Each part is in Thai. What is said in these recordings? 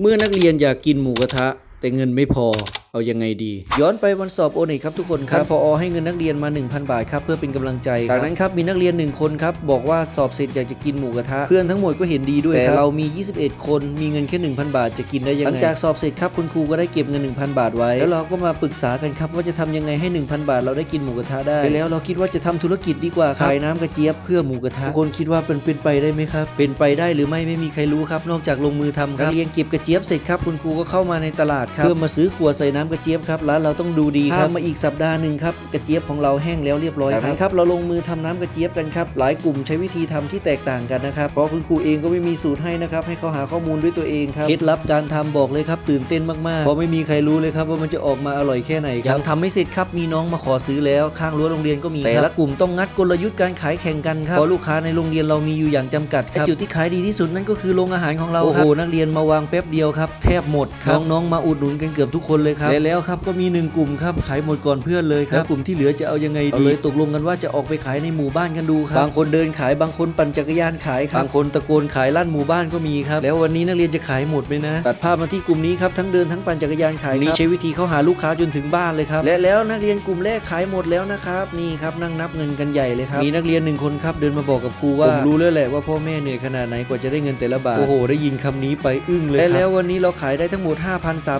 เมื่อนักเรียนอยากกินหมูกระทะ แต่เงินไม่พอ เอายังไงดี ย้อนไปวันสอบโอเน็ครับทุกคนครับพอให้เงินนักเรียนมา 1,000 บาทครับเพื่อเป็นกำลังใจจากนั้นครับมีนักเรียน 1 คนครับบอกว่าสอบเสร็จอยากจะกินหมูกระทะเพื่อนทั้งหมดก็เห็นดีด้วยแต่เรามี 21 คนมีเงินแค่ 1,000 บาทจะกินได้ยังไงหลังจากสอบเสร็จครับคุณครูก็ได้เก็บเงิน 1,000 บาทไว้ แล้วเราก็มาปรึกษากันครับว่าจะทำยังไงให้ 1,000 บาทเราได้กินหมูกระทะได้แล้วเราคิดว่าจะทำธุรกิจดีกว่าครับขายน้ำกระเจี๊ยบเพื่อหมูกระทะทุกคนคิดว่าเป็นเป็นไปได้ไหมครับเป็นไปได้หรือไม่ไม่มีใครรู้ครับนอกจากลงมือทำครับนักเรียนเก็บกระเจี๊ยบเสร็จครับคุณครูก็เข้ามาในตลาดครับเพื่อมาซื้อขวดใส่น้ำกระเจี๊ยบครับร้านเราต้องดูดีครับมาอีกสัปดาห์หนึ่งครับกระเจี๊ยบของเราแห้งแล้วเรียบร้อยครับครับเราลงมือทำน้ำกระเจี๊ยบกันครับหลายกลุ่มใช้วิธีทำที่แตกต่างกันนะครับเพราะคุณครูเองก็ไม่มีสูตรให้นะครับให้เขาหาข้อมูลด้วยตัวเองครับเคล็ดลับการทำบอกเลยครับตื่นเต้นมากๆเพราะไม่มีใครรู้เลยครับว่ามันจะออกมาอร่อยแค่ไหนครับยังทำไม่เสร็จครับมีน้องมาขอซื้อแล้วข้างรั้วโรงเรียนก็มีแต่ละกลุ่มต้องงัดกลยุทธ์การขายแข่งกันครับเพราะลูกค้าในโรงเรียนเรามีอยู่อย่างจำกัดครับจุดที่ขายดีที่สุดนั่นก็คือโรงอาหารของเราครับโอ้โหนักเรียนมาวางแป๊บเดียวครับแทบหมดครับน้องๆมาอุดหนุนกันเกือบทุกคนเลยครับและแล้วครับก็มีหนึ่งกลุ่มครับขายหมดก่อนเพื่อนเลยครับแล้วกลุ่มที่เหลือจะเอายังไงดีเลยตกลงกันว่าจะออกไปขายในหมู่บ้านกันดูครับบางคนเดินขายบางคนปั่นจักรยานขายครับบางคนตะโกนขายลั่นหมู่บ้านก็มีครับแล้ววันนี้นักเรียนจะขายหมดไหมนะตัดภาพมาที่กลุ่มนี้ครับทั้งเดินทั้งปั่นจักรยานขายนี่ใช้วิธีเข้าหาลูกค้าจนถึงบ้านเลยครับและแล้วนักเรียนกลุ่มแรกขายหมดแล้วนะครับนี่ครับนั่งนับเงินกันใหญ่เลยครับมีนักเรียนหนึ่งคนครับเดินมาบอกกับครูว่าผมรู้แล้วแหละว่าพ่อแม่เหนื่อยขนาดไหนกว่าจะได้เงินแต่ละบาทโอ้โหได้ยินคำนี้ไปอึ้งเลยและแล้ววันนี้เราขายได้ทั้งหมด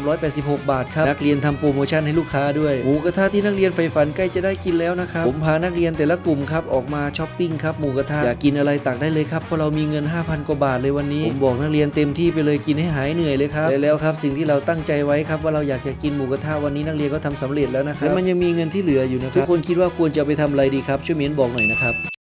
5,386 บาทครับนักเรียนทำโปรโมชั่นให้ลูกค้าด้วยหมูกระทะที่นักเรียนใฝ่ฝันใกล้จะได้กินแล้วนะครับผมพานักเรียนแต่ละกลุ่มครับออกมาช้อปปิ้งครับหมูกระทะอยากกินอะไรตักได้เลยครับเพราะเรามีเงิน 5,000 กว่าบาทเลยวันนี้ผมบอกนักเรียนเต็มที่ไปเลยกินให้หายเหนื่อยเลยครับและแล้วครับสิ่งที่เราตั้งใจไว้ครับว่าเราอยากจะกินหมูกระทะวันนี้นักเรียนก็ทำสำเร็จแล้วนะครับและมันยังมีเงินที่เหลืออยู่นะครับทุกคนคิดว่าควรจะเอาไปทำอะไรดีครับช่วยเม้นบอกหน่อยนะครับ